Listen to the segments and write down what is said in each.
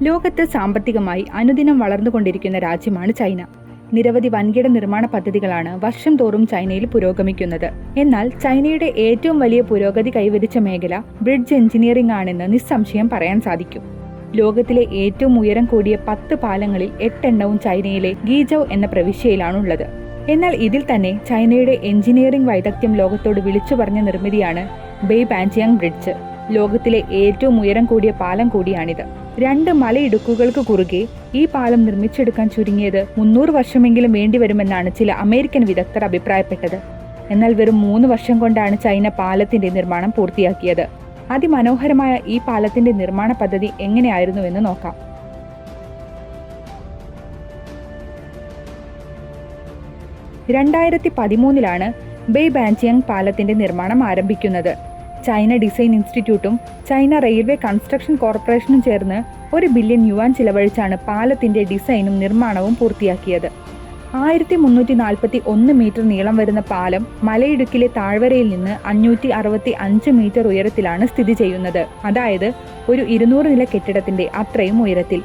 ലോകത്ത് സാമ്പത്തികമായി അനുദിനം വളർന്നുകൊണ്ടിരിക്കുന്ന രാജ്യമാണ് ചൈന. നിരവധി വൻകിട നിർമ്മാണ പദ്ധതികളാണ് വർഷം തോറും ചൈനയിൽ പുരോഗമിക്കുന്നത്. എന്നാൽ ചൈനയുടെ ഏറ്റവും വലിയ പുരോഗതി കൈവരിച്ച മേഖല ബ്രിഡ്ജ് എഞ്ചിനീയറിംഗ് ആണെന്ന് നിസ്സംശയം പറയാൻ സാധിക്കും. ലോകത്തിലെ ഏറ്റവും ഉയരം കൂടിയ പത്ത് പാലങ്ങളിൽ എട്ടെണ്ണവും ചൈനയിലെ ഗീജൌ എന്ന പ്രവിശ്യയിലാണുള്ളത്. എന്നാൽ ഇതിൽ തന്നെ ചൈനയുടെ എഞ്ചിനീയറിംഗ് വൈദഗ്ധ്യം ലോകത്തോട് വിളിച്ചു പറഞ്ഞ നിർമ്മിതിയാണ് ബെയ് പാൻജിയാങ് ബ്രിഡ്ജ്. ലോകത്തിലെ ഏറ്റവും ഉയരം കൂടിയ പാലം കൂടിയാണിത്. രണ്ട് മലയിടുക്കുകൾക്ക് കുറുകെ ഈ പാലം നിർമ്മിച്ചെടുക്കാൻ ചുരുങ്ങിയത് മുന്നൂറ് വർഷമെങ്കിലും വേണ്ടിവരുമെന്നാണ് ചില അമേരിക്കൻ വിദഗ്ധർ അഭിപ്രായപ്പെട്ടത്. എന്നാൽ വെറും മൂന്ന് വർഷം കൊണ്ടാണ് ചൈന പാലത്തിന്റെ നിർമ്മാണം പൂർത്തിയാക്കിയത്. അതിമനോഹരമായ ഈ പാലത്തിന്റെ നിർമ്മാണ പദ്ധതി എങ്ങനെയായിരുന്നുവെന്ന് നോക്കാം. രണ്ടായിരത്തി പതിമൂന്നിലാണ് ബെയ് ബാൻജിയങ് പാലത്തിന്റെ നിർമ്മാണം ആരംഭിക്കുന്നത്. ചൈന ഡിസൈൻ ഇൻസ്റ്റിറ്റ്യൂട്ടും ചൈന റെയിൽവേ കൺസ്ട്രക്ഷൻ കോർപ്പറേഷനും ചേർന്ന് ഒരു ബില്യൺ യുവാൻ ചിലവഴിച്ചാണ് പാലത്തിന്റെ ഡിസൈനും നിർമ്മാണവും പൂർത്തിയാക്കിയത്. ആയിരത്തി മുന്നൂറ്റി നാൽപ്പത്തി ഒന്ന് മീറ്റർ നീളം വരുന്ന പാലം മലയിടുക്കിലെ താഴ്വരയിൽ നിന്ന് അഞ്ഞൂറ്റി അറുപത്തി അഞ്ച് മീറ്റർ ഉയരത്തിലാണ് സ്ഥിതി ചെയ്യുന്നത്. അതായത് ഒരു ഇരുന്നൂറ് നില കെട്ടിടത്തിന്റെ അത്രയും ഉയരത്തിൽ.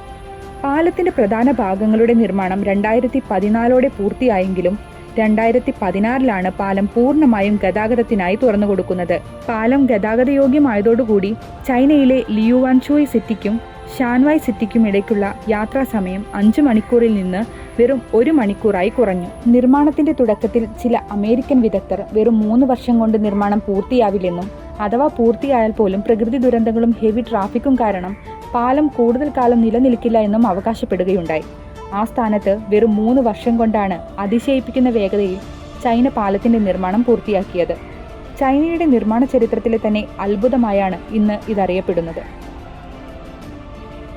പാലത്തിന്റെ പ്രധാന ഭാഗങ്ങളുടെ നിർമ്മാണം രണ്ടായിരത്തി പതിനാലോടെ പൂർത്തിയായെങ്കിലും രണ്ടായിരത്തി പതിനാറിലാണ് പാലം പൂർണമായും ഗതാഗതത്തിനായി തുറന്നുകൊടുക്കുന്നത്. പാലം ഗതാഗതയോഗ്യമായതോടുകൂടി ചൈനയിലെ ലിയുവാൻഷോയ് സിറ്റിക്കും ഷാൻവായ് സിറ്റിക്കും ഇടയ്ക്കുള്ള യാത്രാസമയം അഞ്ചു മണിക്കൂറിൽ നിന്ന് വെറും ഒരു മണിക്കൂറായി കുറഞ്ഞു. നിർമ്മാണത്തിന്റെ തുടക്കത്തിൽ ചില അമേരിക്കൻ വിദഗ്ധർ വെറും മൂന്ന് വർഷം കൊണ്ട് നിർമ്മാണം പൂർത്തിയാവില്ലെന്നും അഥവാ പൂർത്തിയായാൽ പോലും പ്രകൃതി ദുരന്തങ്ങളും ഹെവി ട്രാഫിക്കും കാരണം പാലം കൂടുതൽ കാലം നിലനിൽക്കില്ല എന്നും അവകാശപ്പെടുകയുണ്ടായി. ആ സ്ഥാനത്ത് വെറും മൂന്ന് വർഷം കൊണ്ടാണ് അതിശയിപ്പിക്കുന്ന വേഗതയിൽ ചൈന പാലത്തിന്റെ നിർമ്മാണം പൂർത്തിയാക്കിയത്. ചൈനയുടെ നിർമ്മാണ ചരിത്രത്തിലെ തന്നെ അത്ഭുതമായാണ് ഇന്ന് ഇതറിയപ്പെടുന്നത്.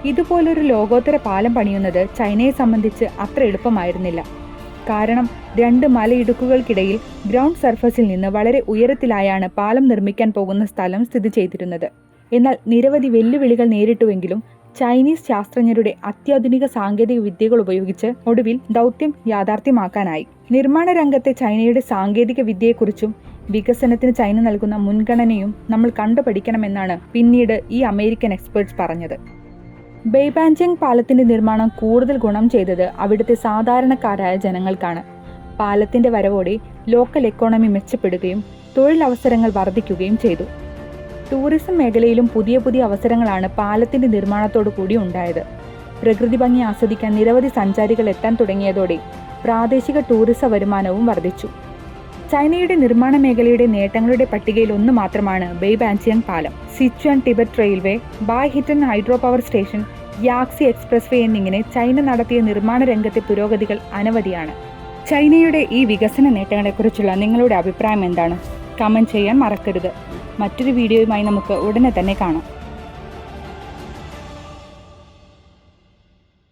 ഇതുപോലൊരു ലോകോത്തര പാലം പണിയുന്നത് ചൈനയെ സംബന്ധിച്ച് അത്ര എളുപ്പമായിരുന്നില്ല. കാരണം രണ്ട് മലയിടുക്കുകൾക്കിടയിൽ ഗ്രൗണ്ട് സർഫസിൽ നിന്ന് വളരെ ഉയരത്തിലായാണ് പാലം നിർമ്മിക്കാൻ പോകുന്ന സ്ഥലം സ്ഥിതി ചെയ്തിരുന്നത്. എന്നാൽ നിരവധി വെല്ലുവിളികൾ നേരിട്ടുവെങ്കിലും ചൈനീസ് ശാസ്ത്രജ്ഞരുടെ അത്യാധുനിക സാങ്കേതിക വിദ്യകൾ ഉപയോഗിച്ച് ഒടുവിൽ ദൗത്യം യാഥാർത്ഥ്യമാക്കാനായി. നിർമ്മാണ രംഗത്തെ ചൈനയുടെ സാങ്കേതിക വിദ്യയെക്കുറിച്ചും വികസനത്തിന് ചൈന നൽകുന്ന മുൻഗണനയും നമ്മൾ കണ്ടുപഠിക്കണമെന്നാണ് പിന്നീട് ഈ അമേരിക്കൻ എക്സ്പേർട്സ് പറഞ്ഞത്. ബെയ്ബാൻജങ് പാലത്തിന്റെ നിർമ്മാണം കൂടുതൽ ഗുണം ചെയ്തത് അവിടുത്തെ സാധാരണക്കാരായ ജനങ്ങൾക്കാണ്. പാലത്തിന്റെ വരവോടെ ലോക്കൽ എക്കോണമി മെച്ചപ്പെടുകയും തൊഴിലവസരങ്ങൾ വർദ്ധിക്കുകയും ചെയ്തു. ടൂറിസം മേഖലയിലും പുതിയ പുതിയ അവസരങ്ങളാണ് പാലത്തിന്റെ നിർമ്മാണത്തോടു കൂടി ഉണ്ടായത്. പ്രകൃതി ഭംഗി ആസ്വദിക്കാൻ നിരവധി സഞ്ചാരികൾ എത്താൻ തുടങ്ങിയതോടെ പ്രാദേശിക ടൂറിസ വരുമാനവും വർദ്ധിച്ചു. ചൈനയുടെ നിർമ്മാണ മേഖലയുടെ നേട്ടങ്ങളുടെ പട്ടികയിൽ ഒന്ന് മാത്രമാണ് ബെയ്ബാൻസിയൻ പാലം. Sichuan Tibet railway Baihetan hydro power station Yaxi expressway എന്നിങ്ങനെ ചൈന നടത്തിയ നിർമ്മാണ രംഗത്തെ പുരോഗതികൾ അനവധിയാണ്. ചൈനയുടെ ഈ വികസന നേട്ടങ്ങളെക്കുറിച്ചുള്ള നിങ്ങളുടെ അഭിപ്രായം എന്താണ്? കമന്റ് ചെയ്യാൻ മറക്കരുത്. മറ്റൊരു വീഡിയോയുമായി നമുക്ക് ഉടനെ തന്നെ കാണാം.